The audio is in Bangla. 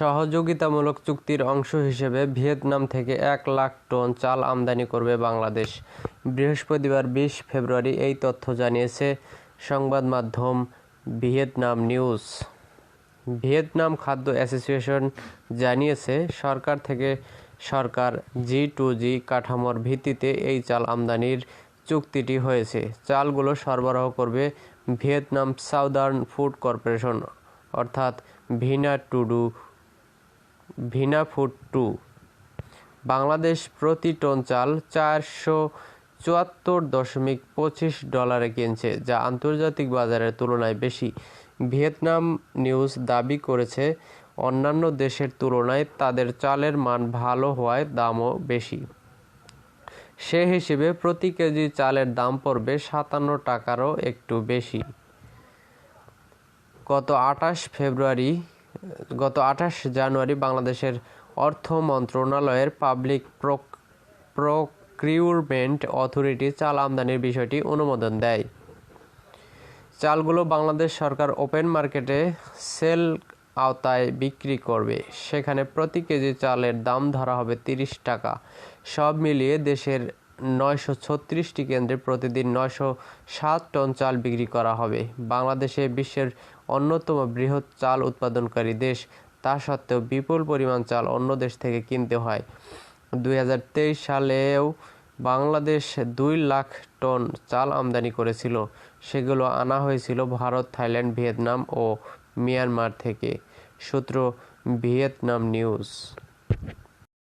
সহযোগিতামূলক চুক্তির অংশ হিসেবে ভিয়েতনাম থেকে এক লাখ টন চাল আমদানি করবে বাংলাদেশ। বৃহস্পতিবার বিশ ফেব্রুয়ারি এই তথ্য জানিয়েছে সংবাদ মাধ্যম ভিয়েতনাম নিউজ। ভিয়েতনাম খাদ্য অ্যাসোসিয়েশন জানিয়েছে, সরকার থেকে সরকার জি টু জি কাঠামোর ভিত্তিতে এই চাল আমদানির চুক্তিটি হয়েছে। চালগুলো সরবরাহ করবে ভিয়েতনাম সাউদার্ন ফুড কর্পোরেশন, অর্থাৎ ভিনা টুডু ভিনা ফুড টু। বাংলাদেশ প্রতি টন চাল চারশো চুয়াত্তর দশমিক পঁচিশ ডলারে কিনছে, যা আন্তর্জাতিক বাজারের তুলনায় বেশি। ভিয়েতনাম নিউজ দাবি করেছে, অন্যান্য দেশের তুলনায় তাদের চালের মান ভালো হওয়ায় দামও বেশি। সে হিসেবে প্রতি কেজি চালের দাম পড়বে সাতান্ন টাকারও একটু বেশি। গত আঠাশ ফেব্রুয়ারি গত আঠাশ জানুয়ারি বাংলাদেশের অর্থ মন্ত্রণালয়ের পাবলিক প্রক্রিউরমেন্ট অথরিটি চাল আমদানির বিষয়টি অনুমোদন দেয়। চালগুলো বাংলাদেশ সরকার ওপেন মার্কেটে সেল আওতায় বিক্রি করবে। সেখানে প্রতি কেজি চালের দাম ধরা হবে তিরিশ টাকা। সব মিলিয়ে দেশের নয়শো ছত্রিশটি কেন্দ্রে প্রতিদিন নয়শো সাত টন চাল বিক্রি করা হবে। বাংলাদেশে বিশ্বের অন্যতম বৃহৎ চাল উৎপাদনকারী দেশ। তা সত্ত্বেও বিপুল পরিমাণ চাল অন্য দেশ থেকে কিনতে হয়। দুই হাজার তেইশ সালেও বাংলাদেশ দুই লাখ টন চাল আমদানি করেছিল। সেগুলো আনা হয়েছিল ভারত, থাইল্যান্ড, ভিয়েতনাম ও মিয়ানমার থেকে। সূত্র ভিয়েতনাম নিউজ।